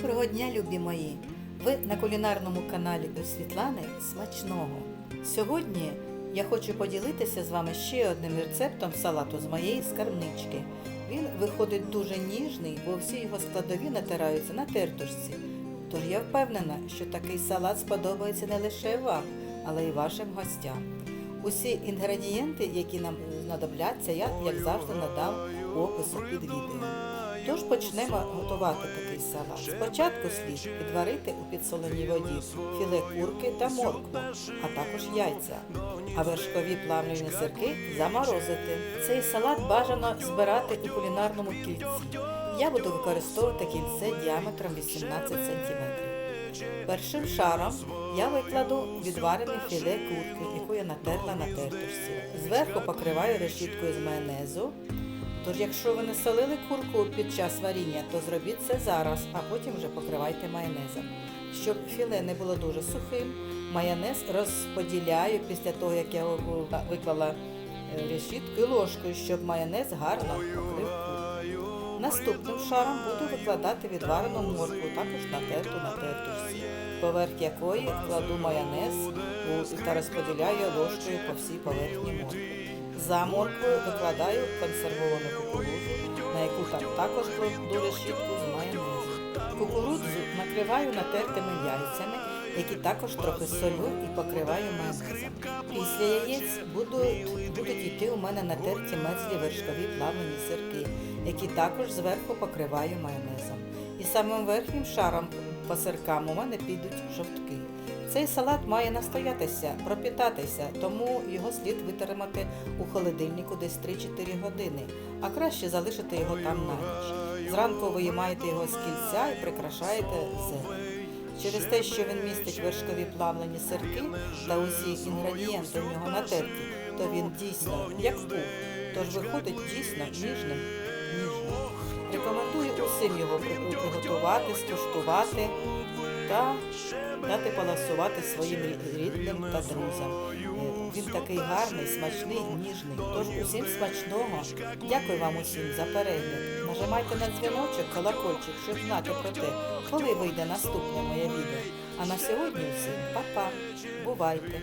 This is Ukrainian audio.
Доброго дня, любі мої! Ви на кулінарному каналі у Світлани Смачного. Сьогодні я хочу поділитися з вами ще одним рецептом салату з моєї скарбнички. Він виходить дуже ніжний, бо всі його складові натираються на тертушці. Тож я впевнена, що такий салат сподобається не лише вам, але й вашим гостям. Усі інгредієнти, які нам знадобляться, я, як завжди, надам опису під відео. Тож почнемо готувати такий салат. Спочатку слід підварити у підсоленій воді філе курки та моркву, а також яйця, а вершкові плавлені сирки заморозити. Цей салат бажано збирати у кулінарному кільці. Я буду використовувати кільце діаметром 18 см. Першим шаром я викладу відварене філе курки, яку я натерла на тертушці. Зверху покриваю решіткою з майонезу. Тож, якщо ви не солили курку під час варіння, то зробіть це зараз, а потім вже покривайте майонезом. Щоб філе не було дуже сухим, майонез розподіляю після того, як я виклала е, решіткою ложкою, щоб майонез гарно покрив курку. Наступним шаром буду викладати відварену моркву, також натерту на тертушці, поверх якої кладу майонез та розподіляю ложкою по всій поверхні моркви. За морквою викладаю консервовану кукурудзу, на яку так також кладу решітку з майонезу. Кукурудзу накриваю натертими яйцями, які також трохи солю і покриваю майонезом. Після яєць будуть, будуть йти у мене натерті мезлі вершкові плавлені сирки, які також зверху покриваю майонезом. І самим верхнім шаром по сиркам у мене підуть жовтки. Цей салат має настоятися, пропітатися, тому його слід витримати у холодильнику десь 3-4 години, а краще залишити його там на ніч. Зранку виймаєте його з кільця і прикрашаєте зелень. Через те, що він містить вершкові плавлені сирки та усі інгредієнти в нього натерті, то він дійсно як пух, тож виходить дійсно ніжним, ніжним. Усім його приготувати, скуштувати та дати поласувати своїм рідним та друзям. Е, Він такий гарний, смачний, ніжний. Тож усім смачного. Дякую вам усім за перегляд. Нажимайте на дзвіночок, колокольчик, щоб знати про те, коли вийде наступне моє відео. А на сьогодні всім па-па. Бувайте!